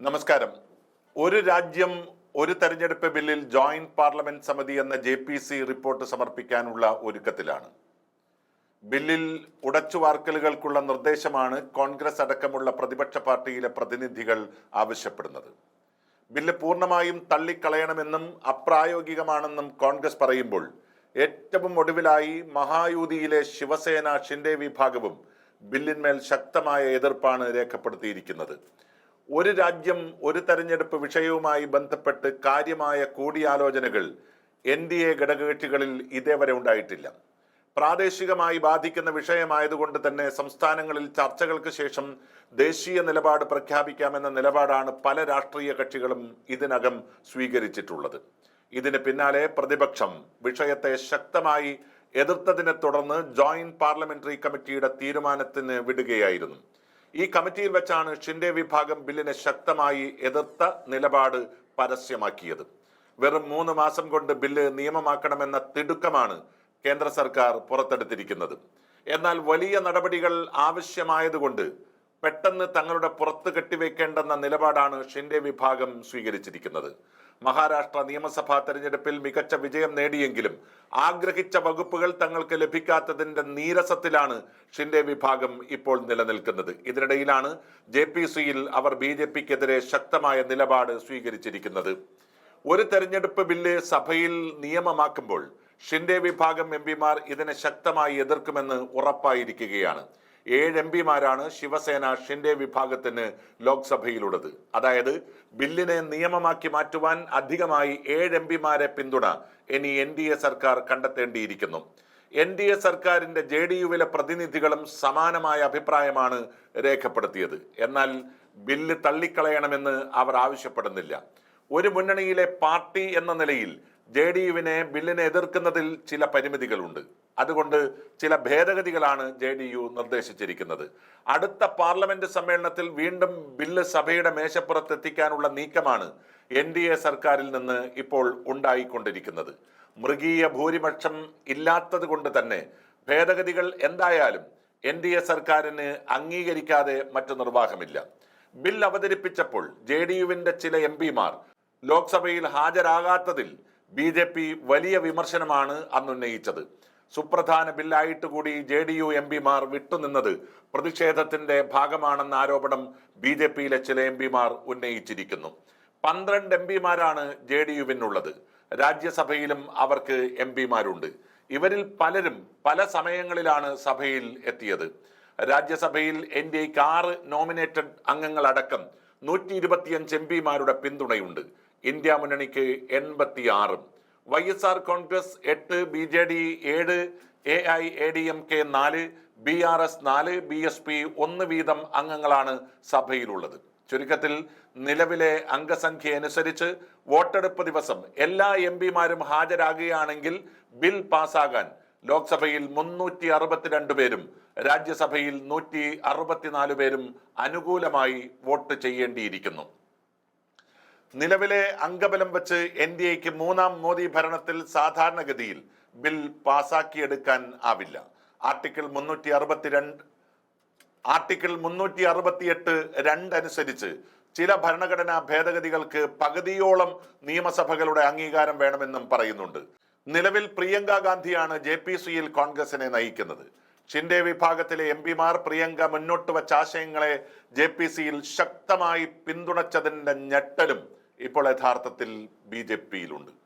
നമസ്കാരം. ഒരു രാജ്യം ഒരു തെരഞ്ഞെടുപ്പ് ബില്ലിൽ ജോയിന്റ് പാർലമെന്റ് സമിതി എന്ന ജെ പി സി റിപ്പോർട്ട് സമർപ്പിക്കാനുള്ള ഒരുക്കത്തിലാണ്. ബില്ലിൽ ഉടച്ചുവാർക്കലുകൾക്കുള്ള നിർദ്ദേശമാണ് കോൺഗ്രസ് അടക്കമുള്ള പ്രതിപക്ഷ പാർട്ടിയിലെ പ്രതിനിധികൾ ആവശ്യപ്പെടുന്നത്. ബില്ല് പൂർണമായും തള്ളിക്കളയണമെന്നും അപ്രായോഗികമാണെന്നും കോൺഗ്രസ് പറയുമ്പോൾ ഏറ്റവും ഒടുവിലായി മഹായൂതിയിലെ ശിവസേന ഷിൻഡെ വിഭാഗവും ബില്ലിന്മേൽ ശക്തമായ എതിർപ്പാണ് രേഖപ്പെടുത്തിയിരിക്കുന്നത്. ഒരു രാജ്യം ഒരു തെരഞ്ഞെടുപ്പ് വിഷയവുമായി ബന്ധപ്പെട്ട് കാര്യമായ കൂടിയാലോചനകൾ എൻ ഡി എ ഘടകകക്ഷികളിൽ ഇതേവരെ ഉണ്ടായിട്ടില്ല. പ്രാദേശികമായി ബാധിക്കുന്ന വിഷയമായതുകൊണ്ട് തന്നെ സംസ്ഥാനങ്ങളിൽ ചർച്ചകൾക്ക് ശേഷം ദേശീയ നിലപാട് പ്രഖ്യാപിക്കാമെന്ന നിലപാടാണ് പല രാഷ്ട്രീയ കക്ഷികളും ഇതിനകം സ്വീകരിച്ചിട്ടുള്ളത്. ഇതിന് പിന്നാലെ പ്രതിപക്ഷം വിഷയത്തെ ശക്തമായി എതിർത്തതിനെ തുടർന്ന് ജോയിന്റ് പാർലമെന്ററി കമ്മിറ്റിയുടെ തീരുമാനത്തിന് വിടുകയായിരുന്നു. ഈ കമ്മിറ്റിയിൽ വെച്ചാണ് ഷിൻഡെ വിഭാഗം ബില്ലിനെ ശക്തമായി എതിർത്ത നിലപാട് പരസ്യമാക്കിയത്. വെറും മൂന്ന് മാസം കൊണ്ട് ബില്ല് നിയമമാക്കണമെന്ന തിടുക്കമാണ് കേന്ദ്ര സർക്കാർ പുറത്തെടുത്തിരിക്കുന്നത്. എന്നാൽ വലിയ നടപടികൾ ആവശ്യമായതുകൊണ്ട് പെട്ടെന്ന് തങ്ങളുടെ പുറത്ത് കെട്ടിവെക്കേണ്ടെന്ന നിലപാടാണ് ഷിൻഡെ വിഭാഗം സ്വീകരിച്ചിരിക്കുന്നത്. മഹാരാഷ്ട്ര നിയമസഭാ തെരഞ്ഞെടുപ്പിൽ മികച്ച വിജയം നേടിയെങ്കിലും ആഗ്രഹിച്ച വകുപ്പുകൾ തങ്ങൾക്ക് ലഭിക്കാത്തതിന്റെ നീരസത്തിലാണ് ഷിൻഡെ വിഭാഗം ഇപ്പോൾ നിലനിൽക്കുന്നത്. ഇതിനിടയിലാണ് ജെ പി സിയിൽ അവർ ബി ജെ പിക്കെതിരെ ശക്തമായ നിലപാട് സ്വീകരിച്ചിരിക്കുന്നത്. ഒരു തെരഞ്ഞെടുപ്പ് ബില്ല് സഭയിൽ നിയമമാക്കുമ്പോൾ ഷിൻഡെ വിഭാഗം എം പിമാർ ഇതിനെ ശക്തമായി എതിർക്കുമെന്ന് ഉറപ്പായിരിക്കുകയാണ്. ഏഴ് എം പിമാരാണ് ശിവസേന ഷിൻഡെ വിഭാഗത്തിന് ലോക്സഭയിലുള്ളത്. അതായത് ബില്ലിനെ നിയമമാക്കി മാറ്റുവാൻ അധികമായി ഏഴ് എം പിമാരെ പിന്തുണ ഇനി എൻ ഡി എ സർക്കാർ കണ്ടെത്തേണ്ടിയിരിക്കുന്നു. എൻ ഡി എ സർക്കാരിന്റെ ജെ ഡി യുവിലെ പ്രതിനിധികളും സമാനമായ അഭിപ്രായമാണ് രേഖപ്പെടുത്തിയത്. എന്നാൽ ബില്ല് തള്ളിക്കളയണമെന്ന് അവർ ആവശ്യപ്പെടുന്നില്ല. ഒരു മുന്നണിയിലെ പാർട്ടി എന്ന നിലയിൽ ജെ ഡി യുവിനെ ബില്ലിനെ എതിർക്കുന്നതിൽ ചില പരിമിതികളുണ്ട്. അതുകൊണ്ട് ചില ഭേദഗതികളാണ് ജെ ഡി യു നിർദ്ദേശിച്ചിരിക്കുന്നത്. അടുത്ത പാർലമെന്റ് സമ്മേളനത്തിൽ വീണ്ടും ബില്ല് സഭയുടെ മേശപ്പുറത്ത് എത്തിക്കാനുള്ള നീക്കമാണ് എൻ ഡി എ സർക്കാരിൽ നിന്ന് ഇപ്പോൾ ഉണ്ടായിക്കൊണ്ടിരിക്കുന്നത്. മൃഗീയ ഭൂരിപക്ഷം ഇല്ലാത്തത് കൊണ്ട് തന്നെ ഭേദഗതികൾ എന്തായാലും എൻ ഡി എ സർക്കാരിന് അംഗീകരിക്കാതെ മറ്റു നിർവാഹമില്ല. ബിൽ അവതരിപ്പിച്ചപ്പോൾ ജെ ഡി യുവിന്റെ ചില എം പിമാർ ലോക്സഭയിൽ ഹാജരാകാത്തതിൽ ബി ജെ പി വലിയ വിമർശനമാണ് അന്ന് ഉന്നയിച്ചത് സുപ്രധാന ബില്ലായിട്ട് കൂടി ജെ ഡി യു എം പിമാർ വിട്ടുനിന്നത് പ്രതിഷേധത്തിന്റെ ഭാഗമാണെന്ന ആരോപണം ബി ജെ പിയിലെ ചില എം പിമാർ ഉന്നയിച്ചിരിക്കുന്നു. പന്ത്രണ്ട് എം പിമാരാണ് ജെ ഡി യുവിനുള്ളത്. രാജ്യസഭയിലും അവർക്ക് എം പിമാരുണ്ട്. ഇവരിൽ പലരും പല സമയങ്ങളിലാണ് സഭയിൽ എത്തിയത്. രാജ്യസഭയിൽ എൻ ഡി എക്ക് ആറ് നോമിനേറ്റഡ് അംഗങ്ങളടക്കം നൂറ്റി ഇരുപത്തിയഞ്ച് എം പിമാരുടെ പിന്തുണയുണ്ട്. ഇന്ത്യ മുന്നണിക്ക് എൺപത്തി ആറും വൈ എസ് ആർ കോൺഗ്രസ് എട്ട് ബി ജെ ഡി ഏഴ് A I A D M K നാല് ബി ആർ എസ് നാല് ബി എസ് പി ഒന്ന് വീതം അംഗങ്ങളാണ് സഭയിലുള്ളത്. ചുരുക്കത്തിൽ നിലവിലെ അംഗസംഖ്യ അനുസരിച്ച് വോട്ടെടുപ്പ് ദിവസം എല്ലാ എം പിമാരും ഹാജരാകുകയാണെങ്കിൽ ബിൽ പാസ്സാകാൻ ലോക്സഭയിൽ മുന്നൂറ്റി അറുപത്തിരണ്ട് പേരും രാജ്യസഭയിൽ നൂറ്റി അറുപത്തിനാല് പേരും അനുകൂലമായി വോട്ട് ചെയ്യേണ്ടിയിരിക്കുന്നു. നിലവിലെ അംഗബലം വെച്ച് എൻ ഡി എക്ക് മൂന്നാം മോദി ഭരണത്തിൽ സാധാരണഗതിയിൽ ബിൽ പാസാക്കിയെടുക്കാൻ ആവില്ല. ആർട്ടിക്കിൾ മുന്നൂറ്റി അറുപത്തിരണ്ട് ആർട്ടിക്കിൾ മുന്നൂറ്റി അറുപത്തിയെട്ട് രണ്ട് അനുസരിച്ച് ചില ഭരണഘടനാ ഭേദഗതികൾക്ക് പകുതിയോളം നിയമസഭകളുടെ അംഗീകാരം വേണമെന്നും പറയുന്നുണ്ട്. നിലവിൽ പ്രിയങ്ക ഗാന്ധിയാണ് ജെ പി സിയിൽ കോൺഗ്രസിനെ നയിക്കുന്നത്. ഷിൻഡെ വിഭാഗത്തിലെ എം പിമാർ പ്രിയങ്ക മുന്നോട്ട് വച്ച ആശയങ്ങളെ ജെ പി സിയിൽ ശക്തമായി പിന്തുണച്ചതിന്റെ ഞെട്ടലും ഇപ്പോൾ യഥാർത്ഥത്തിൽ ബി ജെ പിയിലുണ്ട്.